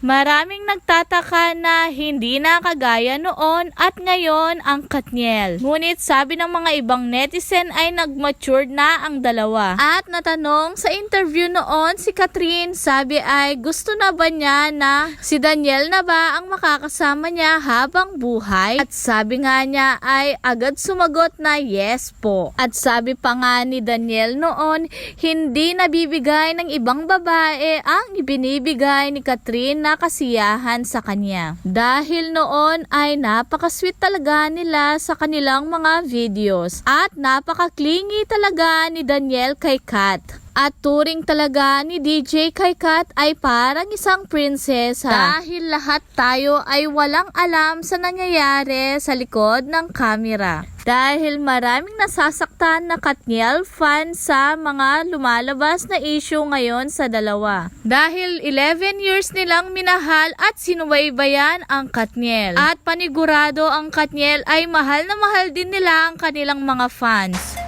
Maraming nagtataka na hindi na kagaya noon at ngayon ang Katniel. Ngunit sabi ng mga ibang netizen ay nag-matured na ang dalawa. At natanong sa interview noon si Catherine, sabi ay gusto na ba niya na si Daniel na ba ang makakasama niya habang buhay? At sabi nga niya ay agad sumagot na yes po. At sabi pa nga ni Daniel noon, hindi nabibigay ng ibang babae ang ibinibigay ni Catherine na kasiyahan sa kanya. Dahil noon ay napaka-sweet talaga nila sa kanilang mga videos at napaka-clingy talaga ni Daniel kay Kat. At turing talaga ni DJ kay Kat ay parang isang prinsesa. Dahil lahat tayo ay walang alam sa nangyayari sa likod ng kamera. Dahil maraming nasasaktan na Katniel fan sa mga lumalabas na issue ngayon sa dalawa. Dahil 11 years nilang minahal at sinubaybayan ang Katniel. At panigurado ang Katniel ay mahal na mahal din nila ang kanilang mga fans.